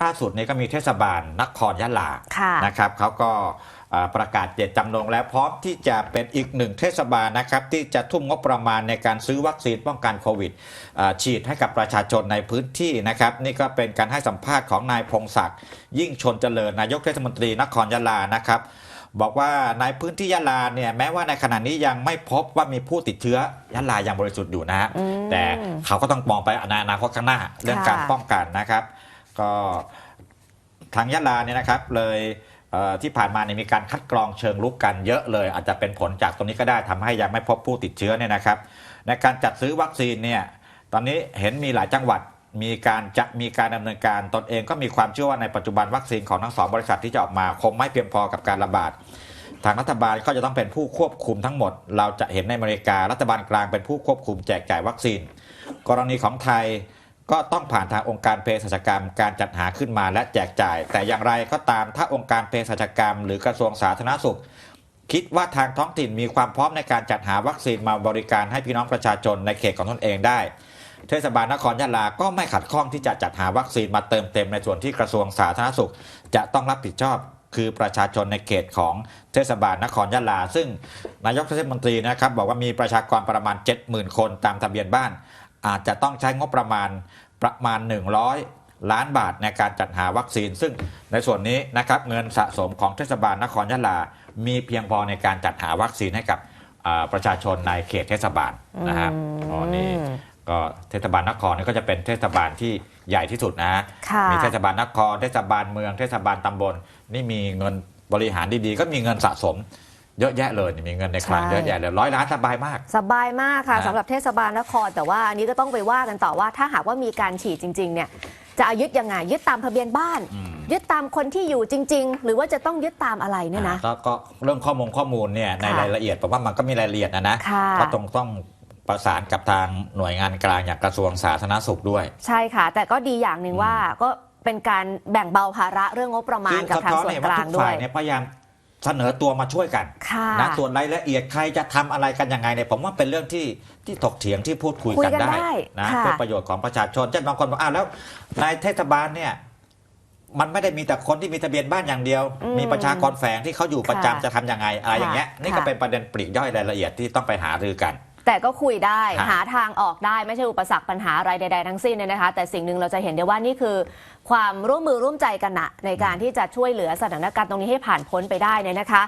ล่าสุดนี้ก็มีเทศบาลนครยะลาค่ะนะครับเขาก็อ่าประกาศเจตจำนงแล้วพร้อมที่จะเป็นอีกหนึ่งเทศบาลนะครับที่จะทุ่มงบประมาณในการซื้อวัคซีนป้องกันโควิดอ่าฉีดให้กับประชาชนในพื้นที่นะครับนี่ก็เป็นการให้สัมภาษณ์ของนายพงศักดิ์ยิ่งชนเจริญนายกเทศมนตรีนครยะลานะครับบอกว่าในพื้นที่ยะลาเนี่ยแม้ว่าในขณะนี้ยังไม่พบว่ามีผู้ติดเชื้อยะลายังบริสุทธิ์อยู่นะฮะอืมแต่เขาก็ต้องมองไปในอนาคตข้างหน้าเรื่องการค่ะป้องกันนะครับ ก็ทางยะลาเนี่ยนะครับเลยที่ผ่านมาเนี่ยมีการคัดกรองเชิงลุกกันเยอะเลย อาจจะเป็นผลจากตรงนี้ก็ได้ทำให้ยังไม่พบผู้ติดเชื้อเนี่ยนะครับ ในการจัดซื้อวัคซีนเนี่ยตอนนี้เห็นมีหลายจังหวัดมีการจะมีการดำเนินการตนเองก็มีความเชื่อว่าในปัจจุบันวัคซีนของทั้งสองบริษัทที่จะออกมาคงไม่เพียงพอกับการระบาด ทางรัฐบาลก็จะต้องเป็นผู้ควบคุมทั้งหมด เราจะเห็นในอเมริการัฐบาลกลางเป็นผู้ควบคุมแจกจ่ายวัคซีน กรณีของไทย ก็ต้องผ่านทางองค์การเภสัชกรรม การจัดหาขึ้นมาและแจกจ่าย แต่อย่างไรก็ตามถ้าองค์การเภสัชกรรม หรือกระทรวงสาธารณสุข คิดว่าทางท้องถิ่นมีความพร้อมในการจัดหาวัคซีนมาบริการให้พี่น้องประชาชนในเขตของตนเองได้ เทศบาลนครยะลาก็ไม่ขัดข้องที่จะจัดหาวัคซีนมาเติมเต็มในส่วนที่กระทรวงสาธารณสุข จะต้องรับผิดชอบคือประชาชนในเขตของเทศบาลนครยะลา ซึ่งนายกเทศมนตรีนะครับบอกว่ามีประชากรประมาณ 70,000 คนตามทะเบียนบ้าน อาจจะต้องใช้งบประมาณประมาณ 100 ล้านบาทในการจัดหาวัคซีน ซึ่งในส่วนนี้นะครับเงินสะสมของเทศบาลนครยะลา มีเพียงพอในการจัดหาวัคซีนให้กับอ่าประชาชนในเขตเทศบาลนะครับอืมอ๋อนี่ก็เทศบาลนครนี่ก็จะเป็นเทศบาลที่ใหญ่ที่สุดนะค่ะมีเทศบาลนคร เทศบาลเมือง เทศบาลตำบล นี่มีเงินบริหารดีๆ ก็มีเงินสะสม เยอะแยะเลยมีเงินในคลังใช่เยอะแยะเลยร้อยล้านสบายมาก สบายมากค่ะนะสำหรับเทศบาลนครแต่ว่าอันนี้ก็ต้องไปว่ากันต่อว่า ถ้าหากว่ามีการฉีดจริง ๆ เนี่ยจะเอายึดยังไงยึดตามทะเบียนบ้านอืมยึดตามคนที่อยู่จริง ๆ หรือว่าจะต้องยึดตามอะไรเนี่ยนะอ่าก็ก็เรื่องข้อมูลข้อมูลเนี่ยในค่ะรายละเอียดผมว่ามันก็มีรายละเอียดนะนะค่ะก็ต้องต้องประสานกับทางหน่วยงานกลางอย่างกระทรวงสาธารณสุขด้วย ใช่ค่ะ แต่ก็ดีอย่างหนึ่งว่าก็เป็นการแบ่งเบาภาระเรื่องงบประมาณกับทางส่วนกลางทุกด้วฝ่ายยเนี่ยพยายาม เสนอตัวมาช่วยกันค่ะนะส่วนรายละเอียดใครจะทำอะไรกันยังไงเนี่ยผมว่าเป็นเรื่องที่ที่ถกเถียงที่พูดคุยคุยกันกันได้ได้นะค่ะเพื่อประโยชน์ของประชาชนเช่นบางคนบอกอ้าวแล้วในเทศบาลเนี่ยมันไม่ได้มีแต่คนที่มีทะเบียนบ้านอย่างเดียวอืมมีประชากรแฝงที่เขาอยู่ประจำค่ะจะทำยังไงอะไรอย่างเงี้ยค่ะนี่ก็เป็นประเด็นปลีกย่อยรายละเอียดที่ต้องไปหารือกัน แต่ก็คุยได้ฮะ หาทางออกได้ไม่ใช่อุปสรรคปัญหาอะไรใดๆทั้งสิ้นเนี่ยนะคะ แต่สิ่งหนึ่งเราจะเห็นได้ว่านี่คือ ความร่วมมือร่วมใจกันนะในการที่จะช่วยเหลือสถานการณ์ตรงนี้ให้ผ่านพ้นไปได้เนี่ยนะคะ